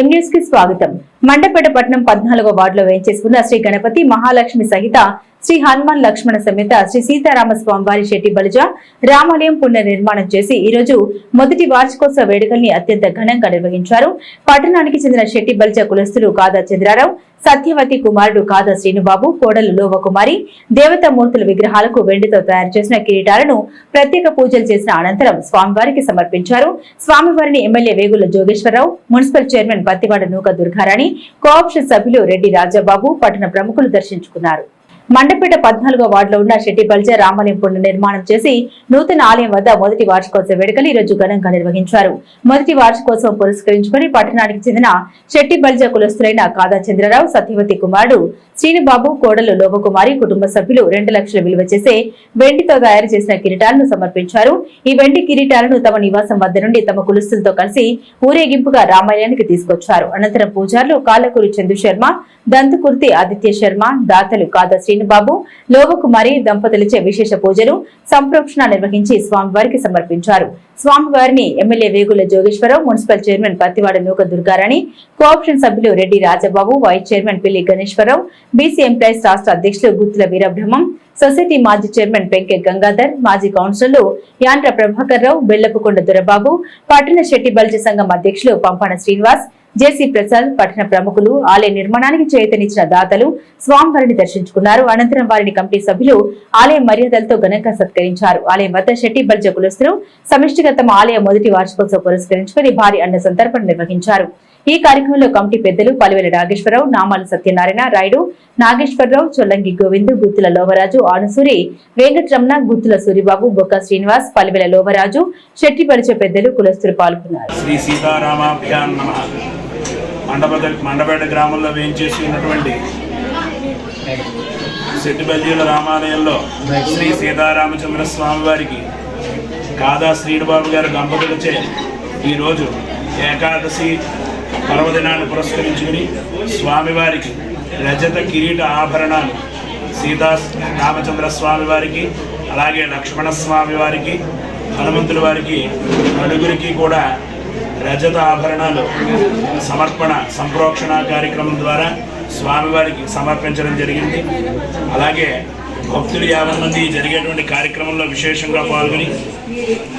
ఎంన్యూస్కి స్వాగతం. మండపేట పట్టణం పద్నాలుగో వార్డులో వేయించేసుకున్న శ్రీ గణపతి మహాలక్ష్మి సహిత శ్రీ హనుమాన్ లక్ష్మణ సమేత శ్రీ సీతారామ స్వామివారి శెట్టి బలిజ రామాలయం పునర్నిర్మాణం చేసి ఈ రోజు మొదటి వార్షికోత్సవ వేడుకల్ని అత్యంత ఘనంగా నిర్వహించారు. పట్టణానికి చెందిన శెట్టి బలిజ కులస్తులు కాదా చంద్రారావు సత్యవతి కుమారుడు కాదా శ్రీనుబాబు కోడలు లోవకుమారి దేవతామూర్తుల విగ్రహాలకు వెండితో తయారు చేసిన కిరీటాలను ప్రత్యేక పూజలు చేసిన అనంతరం స్వామివారికి సమర్పించారు. స్వామివారిని MLA Vegula Jogeswararao municipal chairman Pattivada Nooka Durgarani co-option సభ్యులు రెడ్డి రాజాబాబు పట్టణ ప్రముఖులు దర్శించుకున్నారు. మండపేట పద్నాలుగో వార్డులో ఉన్న శెట్టి బల్జ రామాలయం నిర్మాణం చేసి నూతన ఆలయం వద్ద మొదటి వార్షికోత్సవ వేడుకలు ఈ రోజు ఘనంగా నిర్వహించారు. మొదటి వార్షికోత్సవం పురస్కరించుకుని పట్టణానికి చెందిన శెట్టి బల్జ కులస్తులైన కాదా చంద్రరావు సత్యవతి కుమారుడు శ్రీనిబాబు కోడలు లోబకుమారి కుటుంబ సభ్యులు రెండు లక్షల విలువ చేసే వెండితో తయారు చేసిన కిరీటాలను సమర్పించారు. ఈ వెండి కిరీటాలను తమ నివాసం వద్ద నుండి తమ కులుస్తులతో కలిసి ఊరేగింపుగా రామాలయానికి తీసుకొచ్చారు. అనంతరం పూజారులు కాలకూరి చందు శర్మ దంతుకుర్తి ఆదిత్య శర్మ దాతలు కాదా శ్రీనిబాబు లోవకుమారి దంపతులచే విశేష పూజలు సంప్రోక్షణ నిర్వహించి స్వామివారికి సమర్పించారు. స్వామివారిని MLA Vegula Jogeswararao municipal chairman Pattivada Nooka Durgarani co-option సభ్యులు రెడ్డి రాజబాబు వైస్ చైర్మన్ పిల్లి గణేశ్వరరావు బీసీ ఎంప్లాయీస్ రాష్ట్ర అధ్యక్షులు గుత్తుల వీరబ్రహ్మం సొసైటీ మాజీ చైర్మన్ పెంకె గంగాధర్ మాజీ కౌన్సిలర్లు యాండ్ర ప్రభాకర్ రావు బెల్లపుకొండ దొరబాబు పట్టణ శెట్టి బల్జ సంఘం అధ్యక్షులు పంపాన శ్రీనివాస్ జేసీ ప్రసాద్ పట్టణ ప్రముఖులు ఆలయ నిర్మాణానికి చేతనిచ్చిన దాతలు స్వామివారిని దర్శించుకున్నారు. అనంతరం వారిని కమిటీ సభ్యులు ఆలయ మర్యాదలతో ఘనంగా సత్కరించారు. ఆలయం వద్ద శెట్టి బల్జ కులస్తులు సమిష్టిగా తమ ఆలయ మొదటి వార్షికోత్సవం పురస్కరించుకుని భారీ అన్న సందర్భం నిర్వహించారు. ఈ కార్యక్రమంలో కమిటీ పెద్దలు పలువేల నాగేశ్వరరావు నామాల సత్యనారాయణ రాయుడు నాగేశ్వరరావు చొల్లంగి గోవిందు గుత్తుల లోవరాజు ఆనుసూరి వెంకటరమణ గుత్తుల సూరిబాబు బొక్క శ్రీనివాస్ పలువేల లోవరాజు శెట్టి పరిచే పెద్దలు కులస్తులు పాల్గొన్నారు. శ్రీ సీతారామాభ్యాన్ నమ. మండపేట గ్రామంలో వేయించేసి ఉన్నటువంటి రామాలయంలో శ్రీ సీతారామచంద్ర స్వామి వారికి కాదా శ్రీనిబాబు గారు దంపతులచే ఈరోజు ఏకాదశి పర్వదినాన్ని పురస్కరించుకుని స్వామివారికి రజత కిరీట ఆభరణాలు సీతా రామచంద్ర స్వామి వారికి అలాగే లక్ష్మణ స్వామి వారికి హనుమంతుల వారికి నలుగురికి కూడా రజత ఆభరణాలు సమర్పణ సంప్రోక్షణ కార్యక్రమం ద్వారా స్వామివారికి సమర్పించడం జరిగింది. అలాగే భక్తులు యాభై మంది జరిగేటువంటి కార్యక్రమంలో విశేషంగా పాల్గొని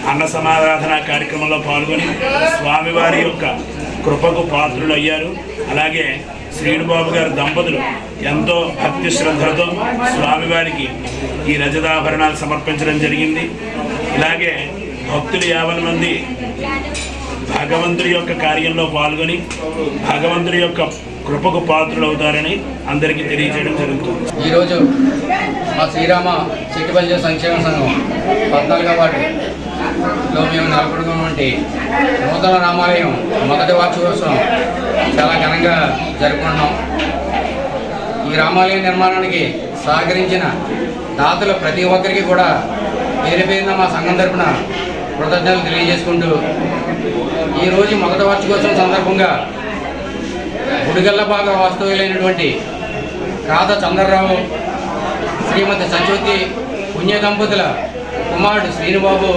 అన్న సమారాధన కార్యక్రమంలో పాల్గొని స్వామివారి యొక్క కృపకు పాత్రులు అయ్యారు అలాగే శ్రీనుబాబు గారి దంపతులు ఎంతో భక్తి శ్రద్ధలతో స్వామివారికి ఈ రజతాభరణాలు సమర్పించడం జరిగింది. ఇలాగే భక్తులు యాభై మంది భగవంతుడి యొక్క కార్యంలో పాల్గొని భగవంతుడి యొక్క కృపకు పాత్రులు అవుతారని అందరికీ తెలియజేయడం జరుగుతుంది. ఈరోజు మా శ్రీరామ చిట్టుబల్జ సంక్షేమ సంఘం పద్నాలుగో వార్డులో మేము నెలకొన్నటువంటి నూతన రామాలయం మొదటి వార్షికోత్సవం చాలా ఘనంగా జరుపుకుంటున్నాం. ఈ రామాలయ నిర్మాణానికి సహకరించిన దాతలు ప్రతి ఒక్కరికి కూడా పేరు పేరున మా సంఘం తరపున కృతజ్ఞతలు తెలియజేసుకుంటూ ఈరోజు మొదటి వార్షికోత్సవం సందర్భంగా గుడిగల్ల బాగా వాస్తవ్యులైనటువంటి రాధ చంద్రరావు శ్రీమతి సంచోతి పుణ్య దంపతుల కుమారుడు శ్రీనుబాబు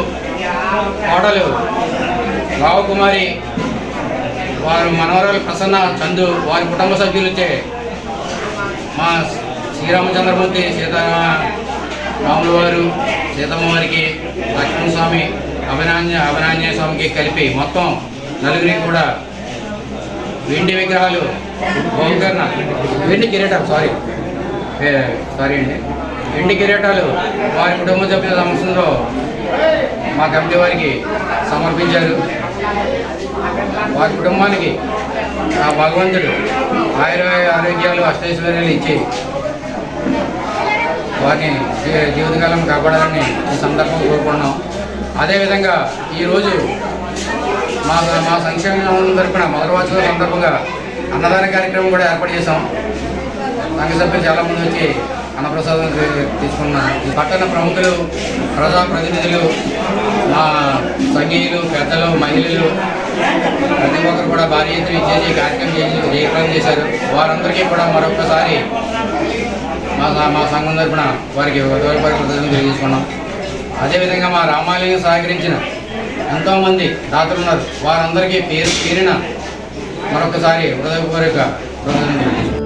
కోడలు రావకుమారి వారు మనవరాలు ప్రసన్న చందు వారి కుటుంబ సభ్యులచే మా శ్రీరామచంద్రమూర్తి సీతారామ రాముల వారు సీతమ్మ వారికి లక్ష్మణ స్వామి అభినాంజ అభినాంజనేయ స్వామికి కలిపి మొత్తం నలుగురికి కూడా వెండి విగ్రహాలు గోకర్ణ వెండి కిరీటం సారీ సారీ అండి. ఎన్ని కిరీటాలు వారి కుటుంబ సభ్యుల సమస్యలో మా కమిటీ వారికి సమర్పించారు. వారి కుటుంబానికి ఆ భగవంతుడు ఆయుర ఆరోగ్యాలు అష్టైశ్వర్యాలు ఇచ్చి వారిని జీవితకాలం కాపాడాలని ఈ సందర్భం కోరుకుంటున్నాం. అదేవిధంగా ఈరోజు మా మా సంక్షేమం తరపున మొదటి సందర్భంగా అన్నదాన కార్యక్రమం కూడా ఏర్పాటు చేశాం. సంఘ సభ్యులు చాలామంది వచ్చి అన్నప్రసాదం తీ- తీసుకున్నారు ఈ పట్టణ ప్రముఖులు ప్రజాప్రతినిధులు మా సంఘీయులు పెద్దలు మహిళలు ప్రతి ఒక్కరు కూడా భారీ ఎత్తున ఇచ్చేసి కార్యక్రమం చేసి జయప్రదం చేశారు. వారందరికీ కూడా మరొకసారి మా మా సంఘం తరఫున వారికి ఉదయపరి కృతజ్ఞతలు తెలియజేసుకున్నాం. అదేవిధంగా మా రామాలయం సహకరించిన ఎంతోమంది దాతలు ఉన్నారు. వారందరికీ పేరు పేరిన మరొకసారి హృదయపూర్వక కృతజ్ఞతలు.